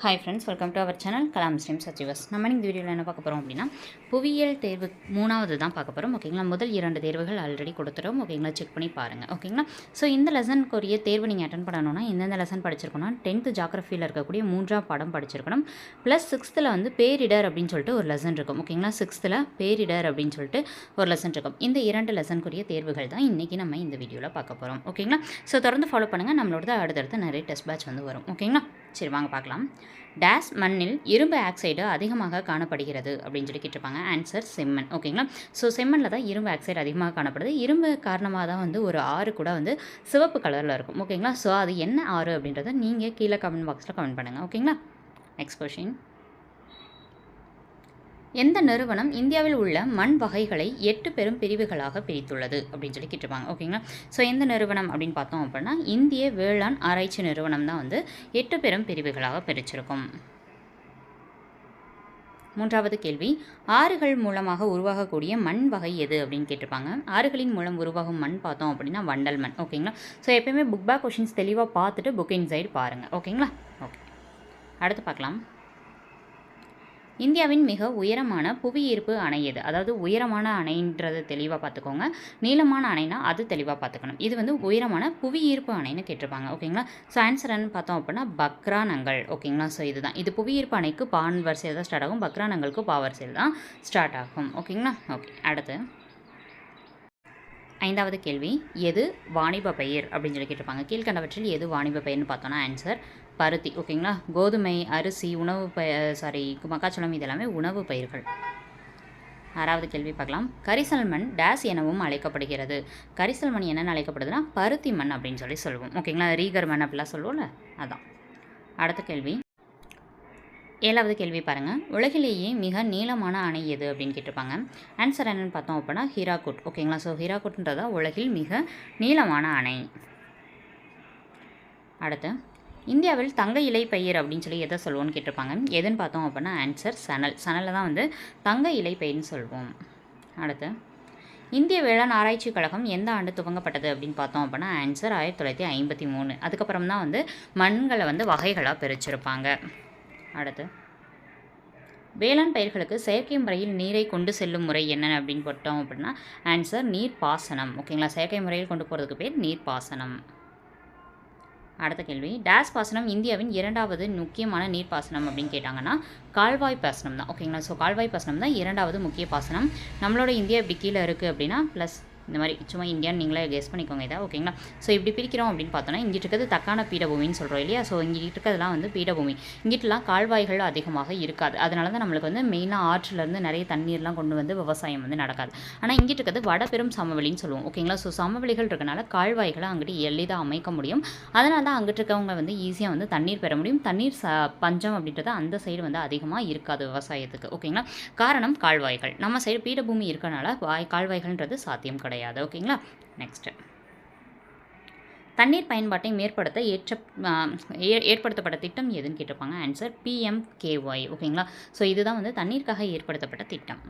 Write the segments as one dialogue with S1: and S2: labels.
S1: Hi friends welcome to our channel Kalam ஸ்ரீம் சச்சிவஸ் நம்ம இந்த வீடியோவில் என்ன பார்க்க போகிறோம் அப்படின்னா புவியியல் தேர்வு மூணாவது தான் பார்க்க போகிறோம் ஓகேங்களா முதல் இரண்டு தேர்வுகள் ஆல்ரெடி கொடுத்துரும் ஓகேங்களா செக் பண்ணி பாருங்கள் ஓகேங்களா ஸோ இந்த லெசனுக்குரிய தேர்வு நீங்கள் அட்டன் பண்ணணும்னா எந்தெந்த லெசன் படிச்சிருக்கணும் டென்த்து ஜாகிரஃபியில் இருக்கக்கூடிய மூன்றாம் பாடம் படிச்சிருக்கணும் ப்ளஸ் சிக்ஸ்த்தில் வந்து பேரிடர் அப்படின்னு சொல்லிட்டு ஒரு லெசன் இருக்கும் ஓகேங்களா சிக்ஸ்த்தில் பேரிடர் அப்படின்னு சொல்லிட்டு ஒரு லெசன் இருக்கும். இந்த இரண்டு லெசனுக்குரிய தேர்வுகள் தான் இன்றைக்கி நம்ம இந்த வீடியோவில் பார்க்க போகிறோம் ஓகேங்களா ஸோ தொடர்ந்து ஃபாலோ பண்ணுங்கள் நம்மளோட அடுத்தடுத்து நிறைய டெஸ்ட் பேட்ச் வந்து வரும் ஓகேங்களா சரி வாங்க பார்க்கலாம். டேஸ் மண்ணில் இரும்பு ஆக்சைடு அதிகமாக காணப்படுகிறது அப்படின்னு சொல்லி கேட்டிருப்பாங்க. ஆன்சர் செம்மண். ஓகேங்களா? ஸோ செம்மண்ணில் தான் இரும்பு ஆக்சைடு அதிகமாக காணப்படுது. இரும்பு காரணமாக தான் வந்து ஒரு ஆறு கூட வந்து சிவப்பு கலரில் இருக்கும். ஓகேங்களா? ஸோ அது என்ன ஆறு அப்படின்றத நீங்கள் கீழே கமெண்ட் பாக்ஸில் கமெண்ட் பண்ணுங்கள் ஓகேங்களா? நெக்ஸ்ட் கொஷின் எந்த நிறுவனம் இந்தியாவில் உள்ள மண் வகைகளை எட்டு பெரும் பிரிவுகளாக பிரித்துள்ளது அப்படின்னு சொல்லி கேட்டிருப்பாங்க. ஓகேங்களா? ஸோ எந்த நிறுவனம் அப்படின்னு பார்த்தோம் அப்படின்னா இந்திய வேளாண் ஆராய்ச்சி நிறுவனம் தான் வந்து எட்டு பெரும் பிரிவுகளாக பிரிச்சிருக்கும். மூன்றாவது கேள்வி ஆறுகள் மூலமாக உருவாகக்கூடிய மண் வகை எது அப்படின்னு கேட்டிருப்பாங்க. ஆறுகளின் மூலம் உருவாகும் மண் பார்த்தோம் அப்படின்னா வண்டல் மண். ஓகேங்களா? ஸோ எப்பயுமே புக் பேக் கொஷின்ஸ் தெளிவாக பார்த்துட்டு புக் இன்சைடு பாருங்கள் ஓகேங்களா? ஓகே அடுத்து பார்க்கலாம். இந்தியாவின் மிக உயரமான புவியீர்ப்பு அணை எது? அதாவது உயரமான அணைன்றது தெளிவாக பார்த்துக்கோங்க நீளமான அணைனா அது தெளிவாக பார்த்துக்கணும் இது வந்து உயரமான புவியீர்ப்பு அணைன்னு கேட்டிருப்பாங்க. ஓகேங்களா? ஸோ ஆன்சர்னு பார்த்தோம் அப்படின்னா பக்ரானங்கள். ஓகேங்களா? ஸோ இதுதான். இது புவியீர்ப்பு அணைக்கு பான் வரிசையில் தான் ஸ்டார்ட் ஆகும். பக்ரானங்களுக்கு பா வரிசையில் தான் ஸ்டார்ட் ஆகும். ஓகேங்களா? ஓகே அடுத்து. ஐந்தாவது கேள்வி. எது வாணிப பயிர் அப்படின்னு சொல்லி கேட்டிருப்பாங்க. கீழ்கண்டவற்றில் எது வாணிப பயிர்னு பார்த்தோன்னா ஆன்சர் பருத்தி ஓகேங்களா? கோதுமை அரிசி உணவு ப சாரி மக்காச்சோளம் இதெல்லாமே உணவு பயிர்கள். ஆறாவது கேள்வி பார்க்கலாம். கரிசல் மண் டேஸ் எனவும் அழைக்கப்படுகிறது. கரிசல் மண் என்னென்னு அழைக்கப்படுதுன்னா பருத்தி மண் அப்படின்னு சொல்லி சொல்லுவோம். ஓகேங்களா? ரீகர் மண் அப்படிலாம் சொல்லுவோம்ல? அதான். அடுத்த கேள்வி. ஏழாவது கேள்வி பாருங்கள் உலகிலேயே மிக நீளமான அணை எது அப்படின்னு கேட்டிருப்பாங்க. ஆன்சர் என்னென்னு பார்த்தோம் அப்படின்னா ஹீராகுட். ஓகேங்களா? ஸோ ஹீராகுட்ன்றதா உலகில் மிக நீளமான அணை. அடுத்து இந்தியாவில் தங்க இலை பயிர் அப்படின்னு சொல்லி எதை சொல்லுவோம்னு கேட்டிருப்பாங்க? எதுன்னு பார்த்தோம் அப்படின்னா ஆன்சர் சணல். சணலில் தான் வந்து தங்க இலை பயிர்னு சொல்லுவோம் அடுத்து இந்திய வேளாண் ஆராய்ச்சி கழகம் எந்த ஆண்டு துவங்கப்பட்டது அப்படின்னு பார்த்தோம் அப்படின்னா ஆன்சர் ஆயிரத்தி தொள்ளாயிரத்தி ஐம்பத்தி மூணு. அதுக்கப்புறம் தான் வந்து மண்களை வந்து வகைகளாக பிரிச்சிருப்பாங்க. அடுத்து வேளாண் பயிர்களுக்கு செயற்கை முறையில் நீரை கொண்டு செல்லும் முறை என்ன அப்படின்னு பார்த்தோம் அப்படின்னா ஆன்சர் நீர் பாசனம் ஓகேங்களா? செயற்கை முறையில் கொண்டு போகிறதுக்கு பேர் நீர் பாசனம் அடுத்த கேள்வி. டேஸ் பாசனம் இந்தியாவின் இரண்டாவது முக்கியமான நீர் பாசனம் அப்படின்னு கேட்டாங்கன்னா கால்வாய் பாசனம் தான் ஓகேங்களா? ஸோ கால்வாய் பாசனம் தான் இரண்டாவது முக்கிய பாசனம். நம்மளோட இந்தியா இப்படி கீழே இருக்குது அப்படின்னா ப்ளஸ் இந்த மாதிரி சும்மா இந்தியான்னு நீங்களே கெஸ் பண்ணிக்கோங்க இதாக ஓகேங்களா ஸோ இப்படி பிரிக்கிறோம் அப்படின்னு பார்த்தோன்னா இங்கிட்டு இருக்கிறது தக்கான பீடபூமின்னு சொல்கிறோம் இல்லையா? ஸோ இங்கிட்டு இருக்கிறதுலாம் வந்து பீடபூமி. இங்கிட்டலாம் கால்வாய்கள் அதிகமாக இருக்காது. அதனால தான் நம்மளுக்கு வந்து மெயினாக ஆற்றிலேருந்து நிறைய தண்ணீர்லாம் கொண்டு வந்து விவசாயம் வந்து நடக்காது. ஆனால் இங்கிட்டு இருக்கிறது வடபெரும் சமவெளின்னு சொல்லுவோம் ஓகேங்களா ஸோ சமவெளிகள் இருக்கனால கால்வாய்களை அங்கிட்டு எளிதாக அமைக்க முடியும். அதனால தான் அங்கிட்டு இருக்கவங்க வந்து ஈஸியாக வந்து தண்ணீர் பெற முடியும். தண்ணீர் ச பஞ்சம் அப்படின்றது அந்த சைடு வந்து அதிகமாக இருக்காது விவசாயத்துக்கு ஓகேங்களா காரணம் கால்வாய்கள். நம்ம சைடு பீடபூமி இருக்கனால வாய் கால்வாய்கள்ன்றது சாத்தியம் கிடையாது. கிடையாது ஓகேங்களா? நெக்ஸ்ட்டு தண்ணீர் பயன்பாட்டை மேற்படுத்த ஏற்ற ஏற்படுத்தப்பட்ட திட்டம் எதுன்னு கேட்டிருப்பாங்க? ஆன்சர் பிஎம்கேஒய் ஓகேங்களா? ஸோ இதுதான் வந்து தண்ணீருக்காக ஏற்படுத்தப்பட்ட திட்டம்.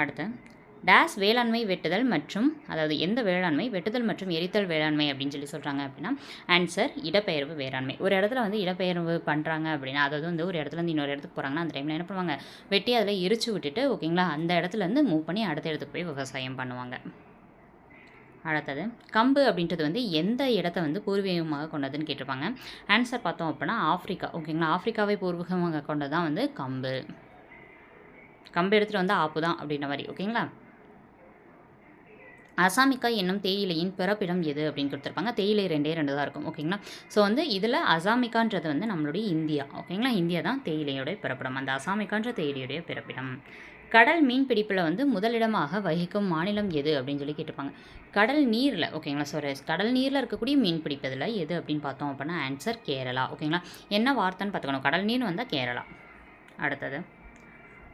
S1: அடுத்து டேஸ் வேளாண்மை வெட்டுதல் மற்றும் அதாவது எந்த வேளாண்மை? வெட்டுதல் மற்றும் எரித்தல் வேளாண்மை அப்படின்னு சொல்லி சொல்கிறாங்க அப்படின்னா ஆன்சர் இடப்பெயர்வு வேளாண்மை. ஒரு இடத்துல வந்து இடப்பெயர்வு பண்ணுறாங்க அப்படின்னா அதாவது வந்து ஒரு இடத்துல இருந்து இன்னொரு இடத்துக்கு போகிறாங்கன்னா அந்த டைமில் என்ன பண்ணுவாங்க? வெட்டி அதில் எரிச்சு விட்டுட்டு ஓகேங்களா அந்த இடத்துலேருந்து மூவ் பண்ணி அடுத்த இடத்துக்கு போய் விவசாயம் பண்ணுவாங்க. அடுத்தது கம்பு அப்படின்றது வந்து எந்த இடத்த வந்து பூர்வீகமாக கொண்டதுன்னு கேட்டிருப்பாங்க. ஆன்சர் பார்த்தோம் அப்படின்னா ஆஃப்ரிக்கா ஓகேங்களா ஆஃப்ரிக்காவை பூர்வீகமாக கொண்டது தான் வந்து கம்பு. கம்பு எடுத்துகிட்டு வந்து ஆப்பு தான் அப்படின்ற மாதிரி. ஓகேங்களா அசாமிக்கா என்னும் தேயிலையின் பிறப்பிடம் எது அப்படின்னு கொடுத்துருப்பாங்க. தேயிலை ரெண்டே ரெண்டு தான் இருக்கும். ஓகேங்களா? ஸோ வந்து இதில் அசாமிக்கான்றது வந்து நம்மளுடைய இந்தியா. ஓகேங்களா? இந்தியா தான் தேயிலையோடைய பிறப்பிடம். அந்த அசாமிக்கான்ற தேயிலையுடைய பிறப்பிடம். கடல் மீன் பிடிப்பில் வந்து முதலிடமாக வகிக்கும் மாநிலம் எது அப்படின்னு சொல்லி கேட்டுப்பாங்க கடல் நீரில் ஓகேங்களா? சாரி கடல் நீரில் இருக்கக்கூடிய மீன் பிடிப்பதில் எது அப்படின்னு பார்த்தோம் அப்படின்னா ஆன்சர் கேரளா. ஓகேங்களா? என்ன வார்த்தைன்னு பார்த்துக்கணும். கடல் நீர் வந்தால் கேரளா. அடுத்தது.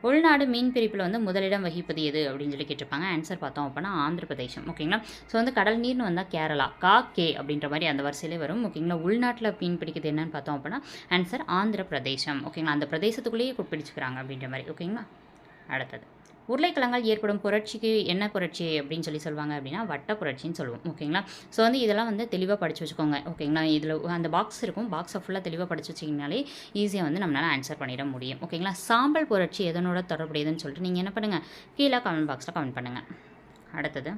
S1: உள்நாடு மீன் பிரிப்பில் வந்து முதலிடம் வகிப்பது எது அப்படின்னு சொல்லி கேட்டிருப்பாங்க. ஆன்சர் பார்த்தோம் அப்படின்னா ஆந்திர பிரதேசம் ஓகேங்களா ஸோ வந்து கடல் நீர்னு வந்தால் கேரளா கா கே அப்படின்ற மாதிரி அந்த வரிசையிலே வரும். ஓகேங்களா உள்நாட்டில் மீன் பிடிக்கிறது என்னன்னு பார்த்தோம் அப்படின்னா ஆன்சர் ஆந்திர பிரதேசம் ஓகேங்களா அந்த பிரதேசத்துக்குள்ளேயே பிடிச்சிக்கிறாங்க அப்படின்ற மாதிரி. ஓகேங்களா அடுத்தது. உருளைக்கிழங்கால் ஏற்படும் புரட்சிக்கு என்ன புரட்சி அப்படின்னு சொல்லி சொல்லுவாங்க அப்படின்னா வட்ட புரட்சின்னு சொல்லுவோம் ஓகேங்களா? ஸோ வந்து இதெல்லாம் வந்து தெளிவாக படித்து வச்சுக்கோங்க ஓகேங்களா? இதில் அந்த பாக்ஸ் இருக்கும் பாக்ஸை ஃபுல்லாக தெளிவாக படித்து வச்சிங்கனாலே ஈஸியாக வந்து நம்மளால் ஆன்சர் பண்ணிட முடியும் ஓகேங்களா? சாம்பல் புரட்சி எதனோட தொடர்புடையதுன்னு சொல்லிட்டு நீங்கள் என்ன பண்ணுங்கள் கீழே கமெண்ட் பாக்ஸில் கமெண்ட் பண்ணுங்கள் அடுத்தது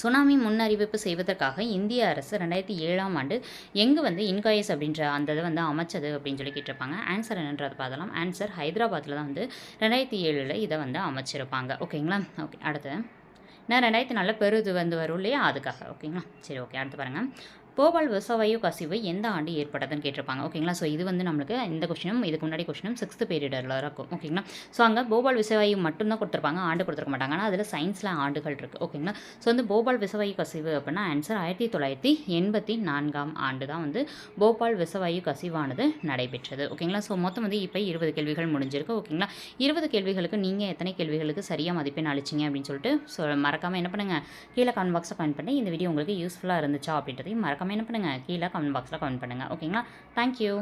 S1: சுனாமி முன்னறிவிப்பு செய்வதற்காக இந்திய அரசு ரெண்டாயிரத்தி ஏழாம் ஆண்டு எங்கே வந்து இன்காயஸ் அப்படின்ற அந்த இதை வந்து அமைச்சது அப்படின்னு சொல்லி கேட்டிருப்பாங்க. ஆன்சர் என்னன்றது பார்த்தலாம் ஆன்சர் ஹைதராபாத்தில் தான் வந்து ரெண்டாயிரத்தி ஏழில் இதை வந்து அமைச்சிருப்பாங்க. ஓகேங்களா? ஓகே அடுத்து. நான் ரெண்டாயிரத்தி நாலில் பெருது வந்து வரும் இல்லையா? அதுக்காக. ஓகேங்களா? சரி ஓகே. அடுத்து பாருங்கள் போபால் விசவாயு கசிவு எந்த ஆண்டு ஏற்பட்டதுன்னு கேட்டிருப்பாங்க ஓகேங்களா ஸோ இது வந்து நம்மளுக்கு இந்த கொஷினும் இதுக்கு முன்னாடி கொஷினும் சிக்ஸ்த் பீரியடில் இருக்கும். ஓகேங்களா ஸோ அங்கே போபால் விசவாயு மட்டும்தான் கொடுத்துருப்பாங்க ஆண்டு கொடுத்துருக்க மாட்டாங்க. ஆனால் அதில் சயின்ஸில் ஆண்டுகள் இருக்குது ஓகேங்களா ஸோ வந்து போபால் விசவாயு கசிவு அப்படின்னா ஆன்சர் ஆயிரத்தி தொள்ளாயிரத்தி எண்பத்தி நான்காம் ஆண்டு தான் வந்து போபால் விசவாயு கசிவானது நடைபெற்றது. ஓகேங்களா ஸோ மொத்தம் வந்து இப்போ இருபது கேள்விகள் முடிஞ்சிருக்கு. ஓகேங்களா இருபது கேள்விகளுக்கு நீங்கள் எத்தனை கேள்விகளுக்கு சரியாக மதிப்பெண் அளிச்சிங்க அப்படின்னு சொல்லிட்டு ஸோ மறக்காமல் என்ன பண்ணுங்கள் கீழே கமெண்ட் பாக்ஸை கமெண்ட் பண்ணி இந்த வீடியோ உங்களுக்கு யூஸ்ஃபுல்லாக இருந்துச்சா அப்படின்றதையும் மறக்காமல் என்ன பண்ணுங்கள் கீழே கமெண்ட் பாக்ஸில் கமெண்ட் பண்ணுங்கள் ஓகேங்களா தேங்க்யூ